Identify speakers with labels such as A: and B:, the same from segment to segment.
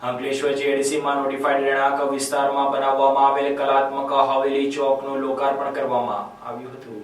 A: Ankleshwar જીઆઈડીસીમાં notified રહેણાંક વિસ્તારમાં બનાવવામાં આવેલ કલાત્મક હવેલી ચોકનું લોકાર્પણ કરવામાં આવ્યું હતું.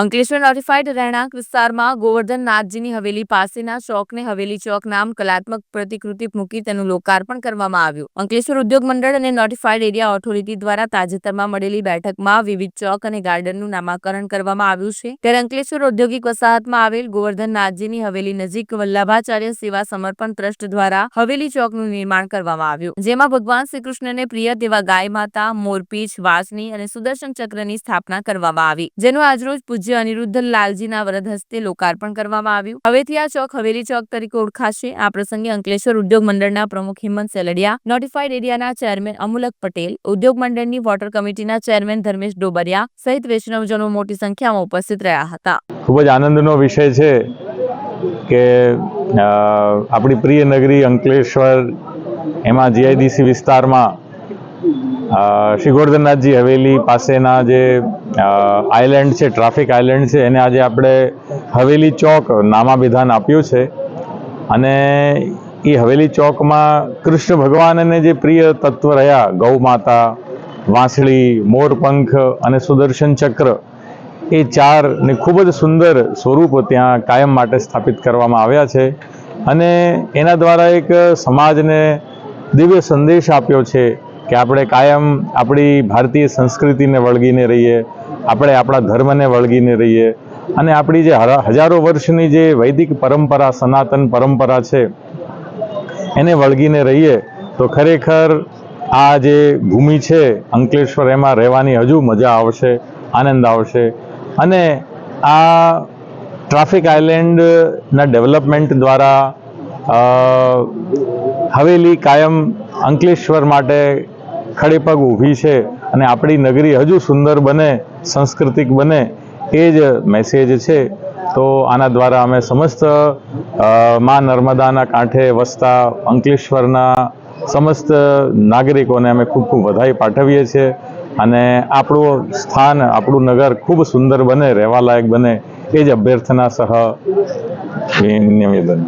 B: અંકલેશ્વર નોટિફાઈડ રહેણાંક વિસ્તારમાં ગોવર્ધન હવેલી પાસેના ચોકને હવેલી ચોક નામ કલાત્મક પ્રતિકૃતિ મૂકી તેનું લોકાર્પણ કરવામાં આવ્યું. અંકલેશ્વર ઉદ્યોગ મંડળ અને નોટિફાઈડ એરિયા ઓથોરિટી દ્વારા તાજેતરમાં મળેલી બેઠકમાં વિવિધ ચોક અને ગાર્ડનનું નામાકરણ કરવામાં આવ્યું છે. ત્યારે અંકલેશ્વર ઔદ્યોગિક વસાહતમાં આવેલ ગોવર્ધન નાથજીની હવેલી નજીક વલ્લભાચાર્ય સેવા સમર્પણ ટ્રસ્ટ દ્વારા હવેલી ચોકનું નિર્માણ કરવામાં આવ્યું. જેમાં ભગવાન શ્રી કૃષ્ણને પ્રિય તેવા ગાય માતા, મોરપીછ, વાસની અને સુદર્શન ચક્રની સ્થાપના કરવામાં આવી. જેનું આજરોજ પૂજ્ય અનિરુદ્ધ લાલજીના વરદ હસ્તે લોકાર્પણ કરવામાં આવ્યું. હવેથી આ ચોક હવેલી ચોક તરીકે ઓળખાશે. આ પ્રસંગે અંકલેશ્વર ઉદ્યોગ મંડળના પ્રમુખ હિંમત સેલડિયા નોટિફાઈડ એરિયાના ચેરમેન અમુલક પટેલ, ઉદ્યોગ મંડળની વોટર કમિટીના ચેરમેન ધર્મેશ ડોબરિયા સહિત વૈષ્ણવજનો મોટી સંખ્યામાં ઉપસ્થિત રહ્યા હતા.
C: ખૂબ જ આનંદનો વિષય છે કે આપણી પ્રિય નગરી અંકલેશ્વર, એમાં જીઆઈડીસી વિસ્તારમાં શ્રી ગોરધનનાથજી હવેલી પાસેના જે આઇલેન્ડ છે ટ્રાફિક આઇલેન્ડ છે, એને આજે આપણે હવેલી ચોક નામાભિધાન આપ્યું છે. અને એ હવેલી ચોકમાં કૃષ્ણ ભગવાનને જે પ્રિય તત્વ રહ્યા, ગૌ માતા, વાંસળી મોરપંખ અને સુદર્શન ચક્ર, એ ચાર ને ખૂબ જ સુંદર સ્વરૂપ ત્યાં કાયમ માટે સ્થાપિત કરવામાં આવ્યા છે. અને એના દ્વારા એક સમાજને દિવ્ય સંદેશ આપ્યો છે. કે આપણે કાયમ આપણી ભારતીય સંસ્કૃતિને વળગીને રહીએ, આપણે આપણા ધર્મને વળગીને રહીએ. અને આપણી જે હજારો વર્ષની જે વૈદિક પરંપરા, સનાતન પરંપરા છે, એને વળગીને રહીએ, તો ખરેખર આ જે ભૂમિ છે, અંકલેશ્વર એમાં રહેવાની હજુ મજા આવશે, આનંદ આવશે. અને આ ટ્રાફિક આઇલેન્ડના ડેવલપમેન્ટ દ્વારા હવેલી કાયમ અંકલેશ્વર માટે ખડે પગ ઊભી છે અને આપણી નગરી હજુ સુંદર બને, સાંસ્કૃતિક બને, એ જ મેસેજ છે. તો આના દ્વારા અમે સમસ્ત મા નર્મદાના કાંઠે વસતા અંકલેશ્વરના સમસ્ત નાગરિકોને અમે ખૂબ ખૂબ વધાઈ પાઠવીએ છીએ અને આપણું સ્થાન, આપણું નગર ખૂબ સુંદર બને, રહેવાલાયક બને, એ જ અભ્યર્થના સહ નિવેદન